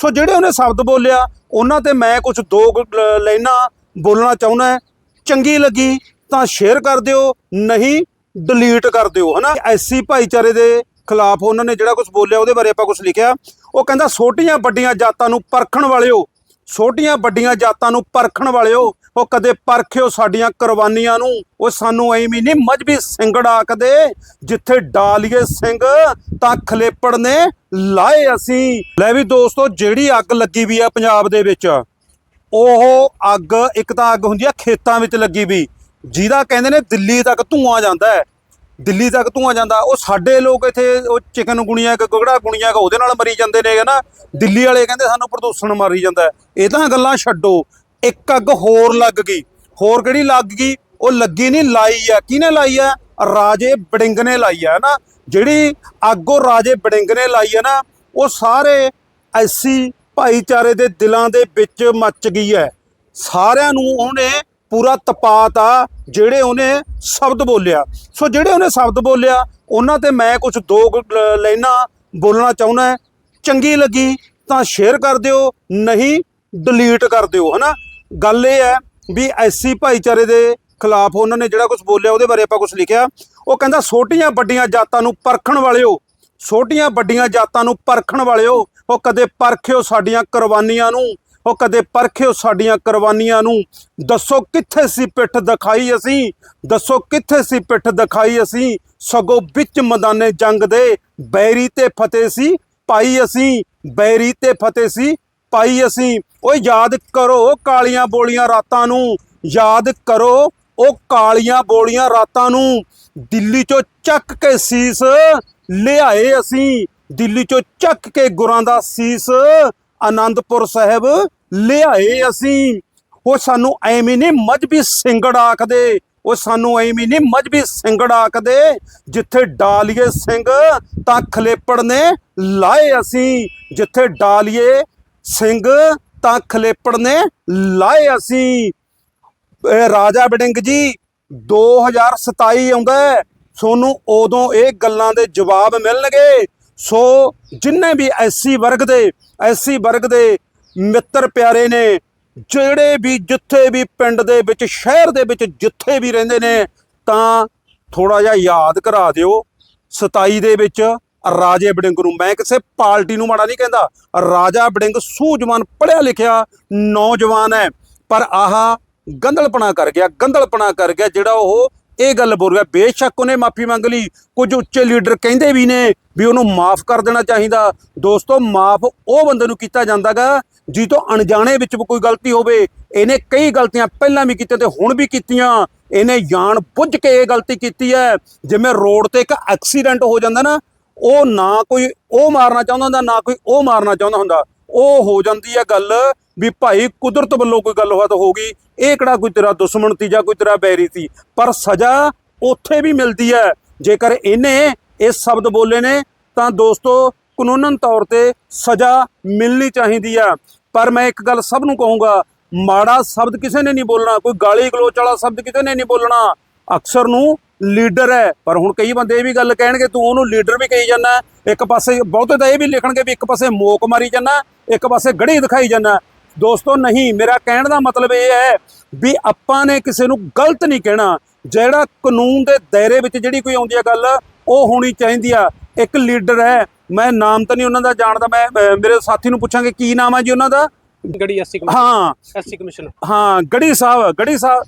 ਸੋ ਜਿਹੜੇ ਉਹਨੇ ਸ਼ਬਦ ਬੋਲਿਆ, ਉਹਨਾਂ ਤੇ ਮੈਂ ਕੁਝ ਦੋ ਲਾਈਨਾਂ ਬੋਲਣਾ ਚਾਹੁੰਦਾ ਚੰਗੀ ਲੱਗੀ ਤਾਂ ਸ਼ੇਅਰ ਕਰ ਦਿਓ, ਨਹੀਂ ਡਿਲੀਟ ਕਰ ਦਿਓ, ਹਨਾ? ਐਸੀ ਭਾਈਚਾਰੇ ਦੇ ਖਿਲਾਫ ਉਹਨਾਂ ਨੇ ਜਿਹੜਾ ਕੁਝ ਬੋਲਿਆ, ਉਹਦੇ ਬਾਰੇ ਆਪਾਂ ਕੁਝ ਲਿਖਿਆ। ਉਹ ਕਹਿੰਦਾ, ਛੋਟੀਆਂ ਵੱਡੀਆਂ ਜਾਤਾਂ ਨੂੰ ਪਰਖਣ ਵਾਲਿਓ, ਛੋਟੀਆਂ ਵੱਡੀਆਂ ਜਾਤਾਂ ਨੂੰ ਪਰਖਣ ਵਾਲਿਓ, ਉਹ ਕਦੇ ਪਰਖਿਓ ਸਾਡੀਆਂ ਕੁਰਬਾਨੀਆਂ ਨੂੰ। ਉਹ ਸਾਨੂੰ ਐਵੇਂ ਨਹੀਂ ਮਜਬੀ ਸਿੰਘੜਾ ਕਦੇ ਜਿੱਥੇ ਡਾਲੀਏ ਸਿੰਘ ਤਾਂ ਖਲੇਪੜ ਨੇ ਲਾਏ ਅਸੀਂ। ਲੈ ਵੀ ਦੋਸਤੋ, ਜਿਹੜੀ ਅੱਗ ਲੱਗੀ ਵੀ ਆ ਪੰਜਾਬ ਦੇ ਵਿੱਚ, ਉਹ ਅੱਗ, ਇੱਕ ਤਾਂ ਅੱਗ ਹੁੰਦੀ ਆ ਖੇਤਾਂ ਵਿੱਚ ਲੱਗੀ ਵੀ। ਜਿਹਦਾ ਕਹਿੰਦੇ ਨੇ ਦਿੱਲੀ ਤੱਕ ਧੂਆਂ ਜਾਂਦਾ ਹੈ। ਦਿੱਲੀ ਤੱਕ ਧੂਆਂ ਜਾਂਦਾ, ਉਹ ਸਾਡੇ ਲੋਕ ਇੱਥੇ, ਉਹ ਚਿਕਨ ਗੁਣੀਆਂ ਕਿ ਗੁਗੜਾ ਗੁਣੀਆਂ ਕਿ ਉਹਦੇ ਨਾਲ ਮਰੀ ਜਾਂਦੇ ਨੇ ਨਾ ਦਿੱਲੀ ਵਾਲੇ ਕਹਿੰਦੇ ਸਾਨੂੰ ਪ੍ਰਦੂਸ਼ਣ ਮਾਰੀ ਜਾਂਦਾ ਇਹ ਤਾਂ ਗੱਲਾਂ ਛੱਡੋ, ਇੱਕ ਅੱਗ ਹੋਰ ਲੱਗ ਗਈ। ਹੋਰ ਕਿਹੜੀ ਲੱਗ ਗਈ? ਉਹ ਲੱਗੀ ਨਹੀਂ, ਲਾਈ ਆ। ਕਿਹਨੇ ਲਾਈ ਆ? ਰਾਜੇ ਬੜਿੰਗ ਨੇ ਲਾਈ ਆ ਨਾ? ਜਿਹੜੀ ਅੱਗ ਰਾਜੇ ਬੜਿੰਗ ਨੇ ਲਾਈ ਆ ਨਾ, ਉਹ ਸਾਰੇ ਐਸੀ ਭਾਈਚਾਰੇ ਦੇ ਦਿਲਾਂ ਦੇ ਵਿੱਚ ਮੱਚ ਗਈ ਹੈ। ਸਾਰਿਆਂ ਨੂੰ ਉਹਨੇ ਪੂਰਾ ਤਪਾਤਾ ਜਿਹੜੇ ਉਹਨੇ ਸ਼ਬਦ ਬੋਲਿਆ। ਸੋ ਜਿਹੜੇ ਉਹਨੇ ਸ਼ਬਦ ਬੋਲਿਆ, ਉਹਨਾਂ ਤੇ ਮੈਂ ਕੁਝ ਦੋ ਲਾਈਨਾਂ ਬੋਲਣਾ ਚਾਹੁੰਦਾ ਚੰਗੀ ਲੱਗੀ ਤਾਂ ਸ਼ੇਅਰ ਕਰ ਦਿਓ, ਨਹੀਂ ਡਿਲੀਟ ਕਰ ਦਿਓ ਹਨਾ ਗੱਲ ਇਹ ਹੈ ਵੀ ਐਸੀ ਭਾਈਚਾਰੇ ਦੇ ਖਿਲਾਫ ਉਹਨਾਂ ਨੇ ਜਿਹੜਾ ਕੁਝ ਬੋਲਿਆ ਉਹਦੇ ਬਾਰੇ ਆਪਾਂ ਕੁਝ ਲਿਖਿਆ। ਉਹ ਕਹਿੰਦਾ, ਛੋਟੀਆਂ ਵੱਡੀਆਂ ਜਾਤਾਂ ਨੂੰ ਪਰਖਣ ਵਾਲਿਓ, ਛੋਟੀਆਂ ਵੱਡੀਆਂ ਜਾਤਾਂ ਨੂੰ ਪਰਖਣ ਵਾਲਿਓ, ਉਹ ਕਦੇ ਪਰਖਿਓ ਸਾਡੀਆਂ ਕੁਰਬਾਨੀਆਂ ਨੂੰ, ਉਹ ਕਦੇ ਪਰਖਿਓ ਸਾਡੀਆਂ ਕੁਰਬਾਨੀਆਂ ਨੂੰ। ਦੱਸੋ ਕਿੱਥੇ ਸੀ ਪਿੱਠ ਦਿਖਾਈ ਅਸੀਂ, ਦੱਸੋ ਕਿੱਥੇ ਸੀ ਪਿੱਠ ਦਿਖਾਈ ਅਸੀਂ, ਸਗੋਂ ਵਿੱਚ ਮੈਦਾਨੇ ਜੰਗ ਦੇ ਬੈਰੀ ਤੇ ਫਤਿਹ ਸੀ, ਪਾਈ ਅਸੀਂ, ਬੈਰੀ ਤੇ ਫਤਿਹ ਸੀ, ਪਾਈ ਅਸੀਂ। ਓਏ ਯਾਦ ਕਰੋ ਕਾਲੀਆਂ ਬੋਲੀਆਂ ਰਾਤਾਂ ਨੂੰ, ਯਾਦ ਕਰੋ ਉਹ ਕਾਲੀਆਂ ਬੋਲੀਆਂ ਰਾਤਾਂ ਨੂੰ ਦਿੱਲੀ ਚੋਂ ਚੱਕ ਕੇ ਸੀਸ ਲਿਆਏ ਅਸੀਂ। ਦਿੱਲੀ ਚੋਂ ਚੱਕ ਕੇ ਗੁਰਾਂ ਦਾ ਸੀਸ ਆਨੰਦਪੁਰ ਸਾਹਿਬ ਲਿਆਏ ਅਸੀਂ। ਉਹ ਸਾਨੂੰ ਐਵੇਂ ਨਹੀਂ ਮਜਬੀ ਸਿੰਘੜ ਆਖਦੇ, ਉਹ ਸਾਨੂੰ ਐਵੇਂ ਨਹੀਂ ਮਜਬੀ ਸਿੰਘੜ ਆਖਦੇ। ਜਿੱਥੇ ਡਾਲੀਏ ਸਿੰਘ ਤਾਂ ਖਲੇਪੜ ਨੇ ਲਾਏ ਅਸੀਂ। ਜਿੱਥੇ ਡਾਲੀਏ ਸਿੰਘ ਤਾਂ ਖਲੇਪੜ ਨੇ ਲਾਏ ਅਸੀਂ। ਰਾਜਾ ਬੜਿੰਗ ਜੀ 2027 ਆਉਂਦਾ ਹੈ। ਸੋਨੂੰ ਉਦੋਂ ਇਹ ਗੱਲਾਂ ਦੇ ਜਵਾਬ ਮਿਲਣਗੇ। ਸੋ ਜਿੰਨੇ ਵੀ ਐਸੀ ਵਰਗ ਦੇ ਐਸੀ ਵਰਗ ਦੇ ਮਿੱਤਰ ਪਿਆਰੇ ਨੇ, ਜਿਹੜੇ ਵੀ ਜਿੱਥੇ ਵੀ ਪਿੰਡ ਦੇ ਵਿੱਚ, ਸ਼ਹਿਰ ਦੇ ਵਿੱਚ ਜਿੱਥੇ ਵੀ ਰਹਿੰਦੇ ਨੇ, ਤਾਂ ਥੋੜਾ ਜਿਹਾ ਯਾਦ ਕਰਾ ਦਿਓ। 27 ਦੇ ਵਿੱਚ ਰਾਜੇ ਬੜਿੰਗ ਨੂੰ, ਮੈਂ ਕਿਸੇ ਪਾਰਟੀ ਨੂੰ ਮਾੜਾ ਨਹੀਂ ਕਹਿੰਦਾ। ਰਾਜਾ ਬੜਿੰਗ ਸੂਝਵਾਨ ਪੜਿਆ ਲਿਖਿਆ ਨੌਜਵਾਨ ਹੈ। ਪਰ ਆਹ ਗੰਦਲਪਣਾ ਕਰ ਗਿਆ ਗੰਦਲਪਣਾ ਕਰ ਗਿਆ ਜਿਹੜਾ ਉਹ ਇਹ ਗੱਲ ਬੋਲ ਗਿਆ ਬੇਸ਼ੱਕ ਉਹਨੇ ਮਾਫੀ ਮੰਗ ਲਈ, ਕੁਝ ਉੱਚੇ ਲੀਡਰ ਕਹਿੰਦੇ ਵੀ ਨੇ ਵੀ ਉਹਨੂੰ ਮਾਫ ਕਰ ਦੇਣਾ ਚਾਹੀਦਾ। ਦੋਸਤੋ, ਮਾਫ ਉਹ ਬੰਦੇ ਨੂੰ ਕੀਤਾ ਜਾਂਦਾਗਾ ਜੀ ਤੋਂ ਅਣਜਾਣੇ ਵਿੱਚ ਵੀ ਕੋਈ ਗਲਤੀ ਹੋਵੇ। ਇਹਨੇ ਕਈ ਗਲਤੀਆਂ ਪਹਿਲਾਂ ਵੀ ਕੀਤੀਆਂ ਤੇ ਹੁਣ ਵੀ ਕੀਤੀਆਂ। ਇਹਨੇ ਜਾਣ ਬੁੱਝ ਕੇ ਇਹ ਗਲਤੀ ਕੀਤੀ ਹੈ। ਜਿਵੇਂ ਰੋਡ ਤੇ ਇੱਕ ਐਕਸੀਡੈਂਟ ਹੋ ਜਾਂਦਾ ਨਾ, ਉਹ ਨਾ ਕੋਈ ਉਹ ਮਾਰਨਾ ਚਾਹੁੰਦਾ ਹੁੰਦਾ, ਨਾ ਕੋਈ ਉਹ ਮਾਰਨਾ ਚਾਹੁੰਦਾ ਹੁੰਦਾ। ਉਹ ਹੋ ਜਾਂਦੀ ਹੈ ਗੱਲ ਵੀ ਭਾਈ ਕੁਦਰਤ ਵੱਲੋਂ ਕੋਈ ਗੱਲਬਾਤ ਹੋ ਗਈ। ਇਹ ਕਿਹੜਾ ਕੋਈ ਤੇਰਾ ਦੁਸ਼ਮਣ ਸੀ ਜਾਂ ਕੋਈ ਤੇਰਾ ਬੈਰੀ ਸੀ? ਪਰ ਸਜ਼ਾ ਉੱਥੇ ਵੀ ਮਿਲਦੀ ਹੈ ਜੇਕਰ ਇਹਨੇ ਇਹ ਸ਼ਬਦ ਬੋਲੇ ਨੇ, ਤਾਂ ਦੋਸਤੋ ਕਾਨੂੰਨਨ ਤੌਰ ਤੇ ਸਜ਼ਾ ਮਿਲਣੀ ਚਾਹੀਦੀ ਆ। ਪਰ ਮੈਂ ਇੱਕ ਗੱਲ ਸਭ ਨੂੰ ਕਹੂੰਗਾ, ਮਾੜਾ ਸ਼ਬਦ ਕਿਸੇ ਨੇ ਨਹੀਂ ਬੋਲਣਾ, ਕੋਈ ਗਾਲੀ ਗਲੋਚ ਵਾਲਾ ਸ਼ਬਦ ਕਿਸੇ ਨੇ ਨਹੀਂ ਬੋਲਣਾ। ਅਕਸਰ ਨੂੰ ਲੀਡਰ ਹੈ। ਪਰ ਹੁਣ ਕਈ ਬੰਦੇ ਇਹ ਵੀ ਗੱਲ ਕਹਿਣਗੇ, ਤੂੰ ਉਹਨੂੰ ਲੀਡਰ ਵੀ ਕਹੀ ਜਾਂਦਾ। ਇੱਕ ਪਾਸੇ ਬਹੁਤੇ ਤਾਂ ਇਹ ਵੀ ਲਿਖਣਗੇ ਵੀ ਇੱਕ ਪਾਸੇ ਮੋਕ ਮਾਰੀ ਜਾਂਦਾ। ਇੱਕ ਪਾਸੇ ਗੜੀ ਦਿਖਾਈ ਜਾਂਦਾ। ਦੋਸਤੋ ਨਹੀਂ ਮੇਰਾ ਕਹਿਣ ਦਾ ਮਤਲਬ ਇਹ ਹੈ ਵੀ ਆਪਾਂ ਨੇ ਕਿਸੇ ਨੂੰ ਗਲਤ ਨਹੀਂ ਕਹਿਣਾ। ਜਿਹੜਾ ਕਾਨੂੰਨ ਦੇ ਦਾਇਰੇ ਵਿੱਚ ਜਿਹੜੀ ਕੋਈ ਆਉਂਦੀ ਹੈ ਗੱਲ ਉਹ ਹੋਣੀ ਚਾਹੀਦੀ ਆ। ਇੱਕ ਲੀਡਰ ਹੈ ਮੈਂ ਨਾਮ ਤਾਂ ਨਹੀਂ ਉਹਨਾਂ ਦਾ ਜਾਣਦਾ ਮੈਂ ਮੇਰੇ ਸਾਥੀ ਨੂੰ ਪੁੱਛਾਂਗੇ ਕੀ ਨਾਮ ਹੈ ਜੀ ਉਹਨਾਂ ਦਾ? Garhi SC commission. ਹਾਂ। SC commission. ਹਾਂ ਗੜੀ ਸਾਹਿਬ ਗੜੀ ਸਾਹਿਬ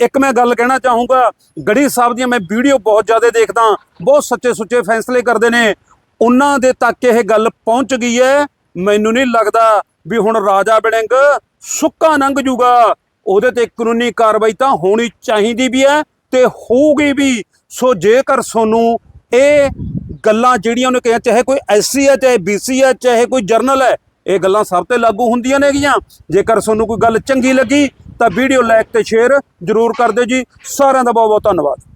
ਇੱਕ ਮੈਂ ਗੱਲ ਕਹਿਣਾ ਚਾਹੂੰਗਾ ਗੜੀ ਸਾਹਿਬ ਦੀਆਂ ਮੈਂ ਵੀਡੀਓ ਬਹੁਤ ਜ਼ਿਆਦਾ ਦੇਖਦਾ ਬਹੁਤ ਸੱਚੇ ਸੁੱਚੇ ਫੈਸਲੇ ਕਰਦੇ ਨੇ। ਉਹਨਾਂ ਦੇ ਤੱਕ ਇਹ ਗੱਲ ਪਹੁੰਚ ਗਈ ਹੈ ਮੈਨੂੰ ਨਹੀਂ ਲੱਗਦਾ ਵੀ ਹੁਣ ਰਾਜਾ ਬੜਿੰਗ ਸੁੱਕਾ ਲੰਘ ਜੂਗਾ। ਉਹਦੇ ਤੇ ਕਾਨੂੰਨੀ ਕਾਰਵਾਈ ਤਾਂ ਹੋਣੀ ਚਾਹੀਦੀ ਵੀ ਹੈ ਤੇ ਹੋਊਗੀ ਵੀ। ਸੋ ਜੇਕਰ ਸੋਨੂੰ ਇਹ ਗੱਲਾਂ ਜਿਹੜੀਆਂ ਉਹਨੇ ਕਿਹਾ, ਚਾਹੇ ਕੋਈ ਐਸਸੀ ਹੈ, ਚਾਹੇ ਬੀਸੀ ਹੈ, ਚਾਹੇ ਕੋਈ ਜਰਨਲ ਹੈ, ਇਹ ਗੱਲਾਂ ਸਭ ਤੇ ਲਾਗੂ ਹੁੰਦੀਆਂ ਨੇਗੀਆਂ। ਜੇਕਰ ਤੁਹਾਨੂੰ ਕੋਈ ਗੱਲ ਚੰਗੀ ਲੱਗੀ ਤਾਂ ਵੀਡੀਓ ਲਾਈਕ ਤੇ ਸ਼ੇਅਰ ਜ਼ਰੂਰ ਕਰ ਦਿਓ ਜੀ। ਸਾਰਿਆਂ ਦਾ ਬਹੁਤ ਬਹੁਤ ਧੰਨਵਾਦ।